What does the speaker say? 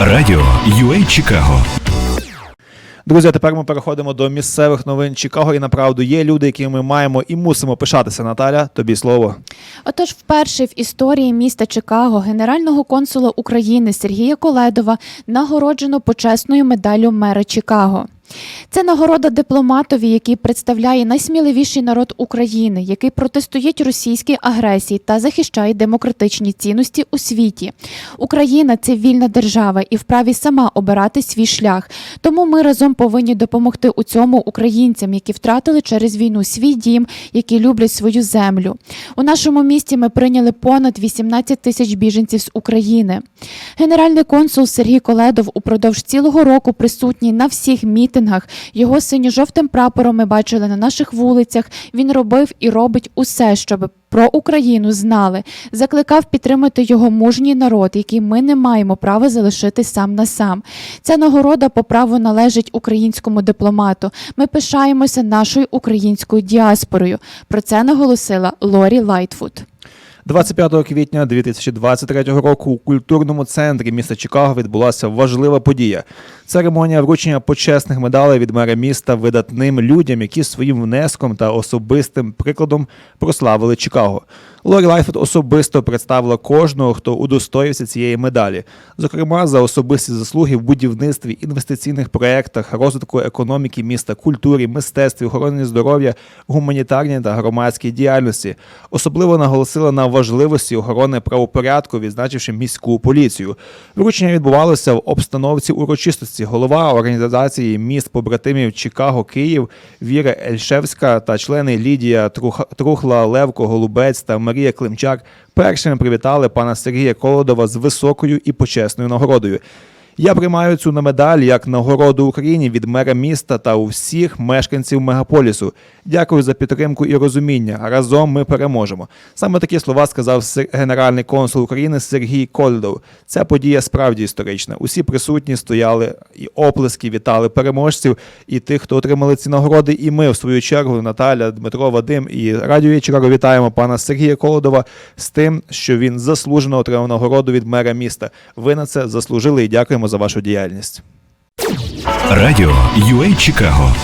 Радіо UA Чикаго Друзі, а тепер ми переходимо до місцевих новин Чикаго. І направду є люди, якими ми маємо і мусимо пишатися. Наталя, тобі слово. Отож, вперше в історії міста Чикаго генерального консула України Сергія Коледова нагороджено почесною медаллю мера Чикаго. Це нагорода дипломатові, який представляє найсміливіший народ України, який протистоїть російській агресії та захищає демократичні цінності у світі. Україна це вільна держава і вправі сама обирати свій шлях. Тому ми разом повинні допомогти у цьому українцям, які втратили через війну свій дім, які люблять свою землю. У нашому місті ми прийняли понад 18 тисяч біженців з України. Генеральний консул Сергій Коледов упродовж цілого року присутній на всіх мітингах. Його синьо-жовтим прапором ми бачили на наших вулицях. Він робив і робить усе, щоб про Україну знали. Закликав підтримати його мужній народ, який ми не маємо права залишити сам на сам. Ця нагорода по праву належить українському дипломату. Ми пишаємося нашою українською діаспорою. Про це наголосила Лорі foot. 25 квітня 2023 року у культурному центрі міста Чикаго відбулася важлива подія. Церемонія вручення почесних медалей від мера міста видатним людям, які своїм внеском та особистим прикладом прославили Чикаго. Лорі Лайфорд особисто представила кожного, хто удостоївся цієї медалі, зокрема за особисті заслуги в будівництві, інвестиційних проєктах, розвитку економіки міста, культурі, мистецтві, охороні здоров'я, гуманітарній та громадській діяльності. Особливо наголосила на важливості охорони правопорядку, відзначивши міську поліцію. Вручення відбувалося в обстановці урочистості. Голова організації міст побратимів Чикаго Київ Віра Ельшевська та члени Лідія Трух- Трухла, Левко Голубець та Марія Климчак першими привітали пана Сергія Колодова з високою і почесною нагородою. Я приймаю цю на медаль як нагороду Україні від мера міста та у всіх мешканців мегаполісу. Дякую за підтримку і розуміння. Разом ми переможемо. Саме такі слова сказав генеральний консул України Сергій Кольдов. Ця подія справді історична. Усі присутні стояли і оплески вітали переможців і тих, хто отримали ці нагороди. І ми, в свою чергу, Наталя, Дмитро, Вадим і Радіо «Є Чикаго» вітаємо пана Сергія Колодова з тим, що він заслужено отримав нагороду від мера міста. Ви на це заслужили і дякуємо за вашу діяльність. Радіо UA Чикаго